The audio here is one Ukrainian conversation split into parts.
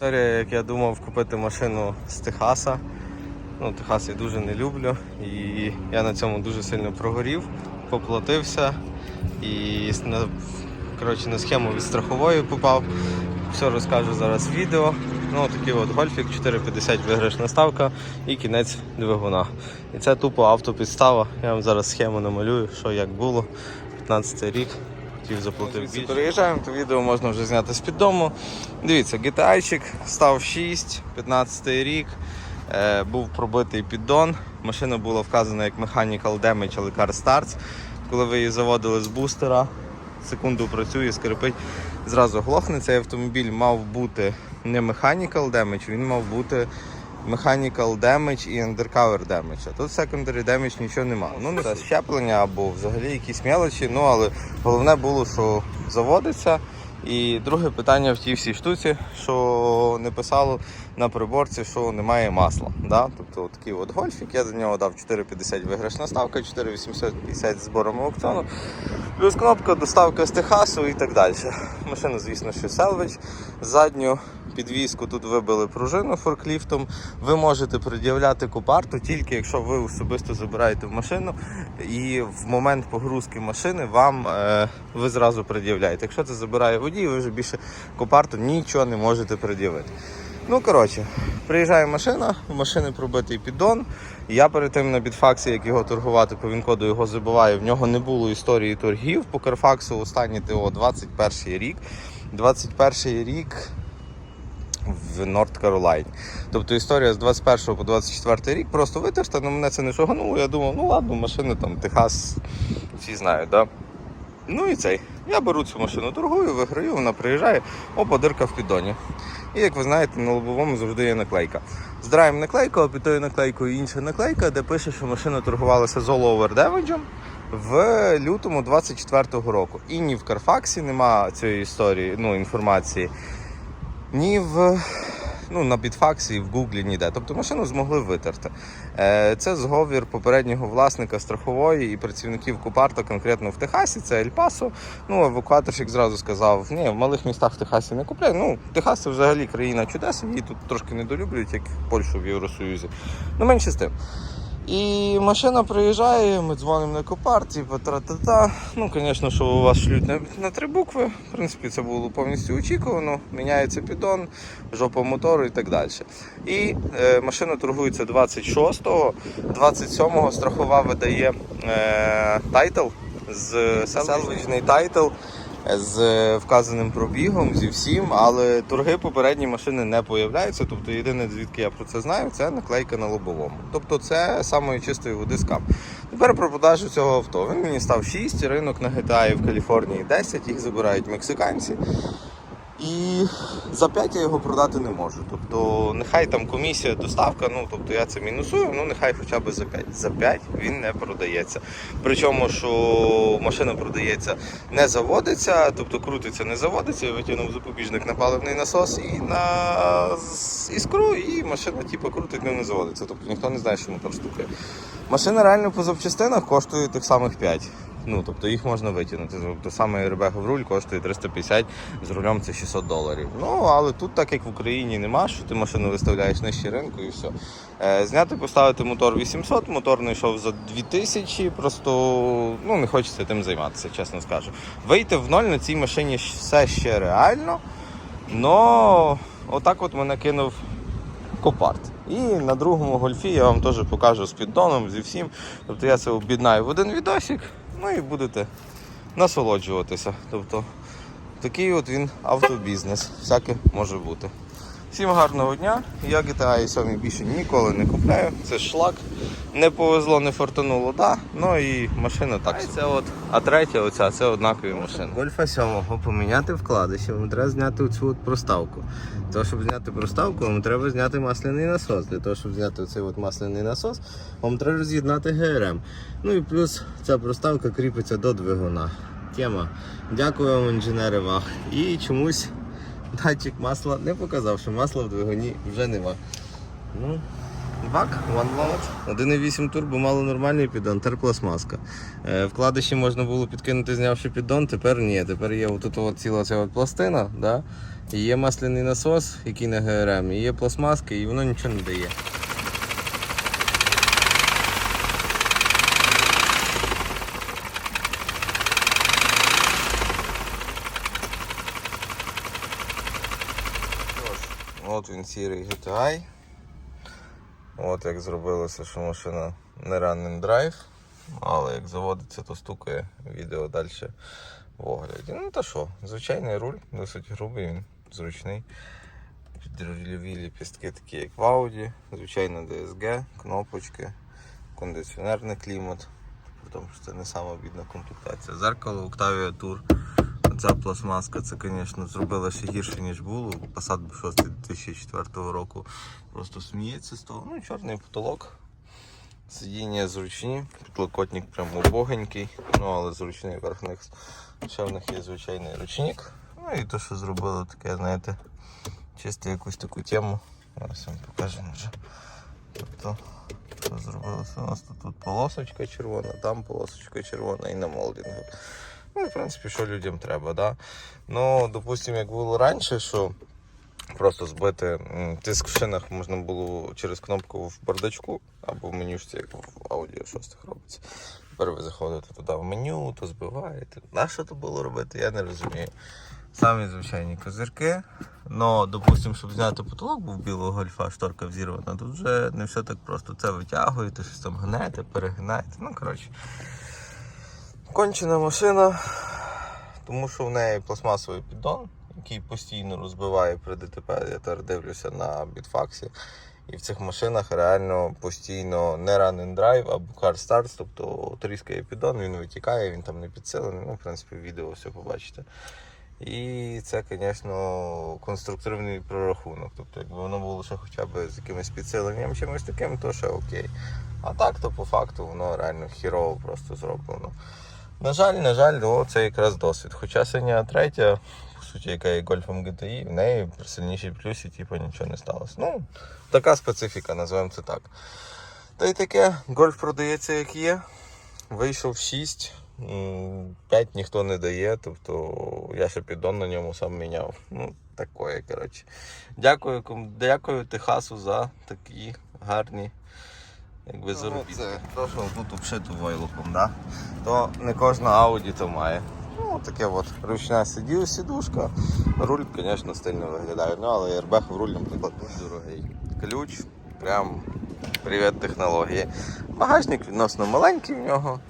Історія, як я думав купити машину з Техаса. Ну, Техас я дуже не люблю. І я на цьому дуже сильно прогорів, поплатився і на, коротше, на схему від страхової попав. Все розкажу зараз в відео. Ну, такий от гольфік 450 виграшна ставка і кінець двигуна. І це тупо автопідстава. Я вам зараз схему намалюю, що як було. 15 рік. Хотів заплатив більше. Переїжджаємо, то відео можна вже зняти з-під дому. Дивіться, GTA став 6, 15 рік. Е, був пробитий піддон. Машина була вказана як Mechanical Damage, але Car Starts. Коли ви її заводили з бустера, секунду працює, скрипить, зразу глохне. Цей автомобіль мав бути не Mechanical Damage, він мав бути Mechanical Damage і Undercover Damage. А тут Secondary Damage нічого немає. Ну, не це щеплення або взагалі якісь мелочі, ну але головне було, що заводиться. І друге питання в тій всій штуці, що не писало на приборці, що немає масла. Да? Тобто от такий от гольфік, я за нього дав 4,50 виграшна ставка, 4,850 з збором аукціону. Плюс кнопка, доставка з Техасу і так далі. Машина, звісно, що селвич. Задню підвіску тут вибили пружину форкліфтом. Ви можете пред'являти купарту тільки якщо ви особисто забираєте в машину і в момент погрузки машини вам е, ви зразу пред'являєте. Якщо це забирає водій, ви вже більше купарту нічого не можете пред'явити. Ну, коротше, приїжджає машина, в машини пробитий піддон. Я перед тим на бітфаксі, як його торгувати по вінкоду, його забиваю. В нього не було історії торгів. По Карфаксу останнє ТО 21 рік. 21 рік в Норт Каролайні. Тобто історія з 21 по 24 рік просто витерта, але мене це не шогануло. Я думав, ну ладно, машина там Техас, всі знають, да? Ну і цей. Я беру цю машину, торгую, виграю, вона приїжджає, опа, дирка в піддоні. І як ви знаєте, на лобовому завжди є наклейка. Здраємо наклейку, а під тою наклейкою інша наклейка, де пише, що машина торгувалася з all over damage в лютому 24-го року. І ні в Карфаксі нема цієї історії, ну, інформації, ні в ну, на Бітфаксі, в Гуглі ніде. Тобто машину змогли витерти. Е, Це зговір попереднього власника страхової і працівників Купарта, конкретно в Техасі, це Ель Пасо. Ну, евакуаторщик зразу сказав, ні, в малих містах Техасі не купляй. Ну, Техас це взагалі країна чудес, її тут трошки недолюблюють, як Польщу в Євросоюзі. Ну, менше з тим. І машина приїжджає, ми дзвонимо на Копар, типу, тра-та-та. Ну, звісно, що у вас шлють на, на три букви. В принципі, це було повністю очікувано. Міняється піддон, жопа мотору і так далі. І е, машина торгується 26-го, 27-го страхова видає е, тайтл з селвичний тайтл з вказаним пробігом, зі всім, але торги попередні машини не появляються. Тобто єдине, звідки я про це знаю, це наклейка на лобовому. Тобто це самої чистої води скам. Тепер про продажу цього авто. Він мені став 6, ринок на Гитаї в Каліфорнії 10, їх забирають мексиканці. І за 5 я його продати не можу. Тобто, нехай там комісія, доставка, ну тобто я це мінусую, ну нехай хоча б за 5. За 5 він не продається. Причому, що машина продається, не заводиться, тобто крутиться, не заводиться, витягнув запобіжник на паливний насос і на іскру, і машина типу, крутить, але не заводиться. Тобто ніхто не знає, що мотор стукає. Машина реально по запчастинах коштує тих самих 5. Ну, тобто їх можна витягнути. Тобто саме Ребего в руль коштує 350, з рулем це 600 доларів. Ну, але тут, так як в Україні нема, що ти машину виставляєш нижче ринку і все. Е, зняти, поставити мотор 800, мотор знайшов за 2000, просто ну, не хочеться тим займатися, чесно скажу. Вийти в ноль на цій машині все ще реально, но отак от мене кинув Копарт. І на другому гольфі я вам теж покажу з піддоном, зі всім. Тобто я це об'єднаю в один відосик, ну і будете насолоджуватися. Тобто такий от він автобізнес. Всяке може бути. Всім гарного дня. Я GTA 7 більше ніколи не купляю. Це шлак. Не повезло, не фортануло, да. Ну і машина так. Це от, а третя оця це однакові машини. Гольфа 7 поміняти вкладиші, вам треба зняти цю от проставку. Того, щоб зняти проставку, вам треба зняти масляний насос. Для того, щоб зняти цей от масляний насос, вам треба роз'єднати ГРМ. Ну і плюс ця проставка кріпиться до двигуна. Тема. Дякую вам, інженери Вах. І чомусь датчик масла не показав, що масла в двигуні вже нема. Ну, бак, one load. 1.8 турбо мало нормальний піддон, терпластмаска. Е, Вкладиші можна було підкинути, знявши піддон, тепер ні. Тепер є отут от ціла ця от пластина, да? є масляний насос, який на ГРМ, і є пластмаска, і воно нічого не дає. От він сірий GTI. От як зробилося, що машина не running drive, але як заводиться, то стукає відео далі в огляді. Ну та що, звичайний руль, досить грубий, він зручний. Підрульові ліпістки такі, як в Audi, звичайно DSG, кнопочки, кондиціонерний клімат. Тому, що це не сама бідна комплектація. Зеркало Octavia Tour. Ця пластмаска, це, звісно, зробила ще гірше, ніж було. Passat 6 2004 року просто сміється з того. Ну, чорний потолок. Сидіння зручні, підлокотник прям убогенький, ну але зручний верх. Ще в них є звичайний ручник. Ну і то, що зробили таке, знаєте, чисто якусь таку тему. Зараз вам покажемо. Тобто, що зробилося? У нас тут, тут полосочка червона, там полосочка червона і на молдингу. Ну, в принципі, що людям треба, да? Ну, допустимо, як було раніше, що просто збити тиск в шинах можна було через кнопку в бардачку або в менюшці, як в аудіо 6 робиться. Тепер ви заходите туди в меню, то збиваєте. На що то було робити, я не розумію. Самі звичайні козирки. Ну, допустимо, щоб зняти потолок, був білого гольфа, шторка взірвана, тут вже не все так просто. Це витягуєте, щось там гнете, перегинаєте. Ну, коротше. Кончена машина, тому що в неї пластмасовий піддон, який постійно розбиває при ДТП. Я тепер дивлюся на бітфаксі. І в цих машинах реально постійно не run and drive, або car starts, тобто тріскає піддон, він витікає, він там не підсилений. Ну, в принципі, відео все побачите. І це, звісно, конструктивний прорахунок. Тобто, якби воно було ще хоча б з якимось підсиленням, чимось таким, то ще окей. А так, то по факту воно реально хірово просто зроблено. На жаль, на жаль, о, це якраз досвід. Хоча синя третя, по суті, яка є гольфом GTI, в неї при сильнішій плюсі типу, нічого не сталося. Ну, така специфіка, називаємо це так. Та й таке, гольф продається як є. Вийшов 6. 5 ніхто не дає, тобто я ще піддон на ньому сам міняв. Ну, такое, коротше. Дякую, дякую Техасу за такі гарні якби заробітки. Це то, що тут обшито войлоком, да? то не кожна Audi то має. Ну, таке от ручна сидів, сідушка. Руль, звісно, стильно виглядає. Ну, але Airbag в руль, наприклад, дуже дорогий. Ключ, прям привіт технології. Багажник відносно маленький в нього.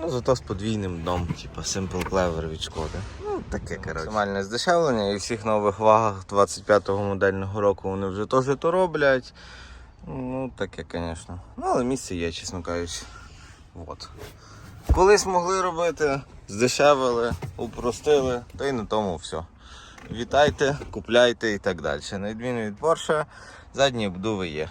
Ну, зато з подвійним дном, типу Simple Clever від шкоди. Ну, таке, коротше. Максимальне здешевлення і всіх нових вагах 25-го модельного року вони вже теж то роблять. Ну, таке, звісно. Ну, але місце є, чесно кажучи. От. Колись могли робити, здешевили, упростили, та й на тому все. Вітайте, купляйте і так далі. На відміну від Porsche, задні обдуви є.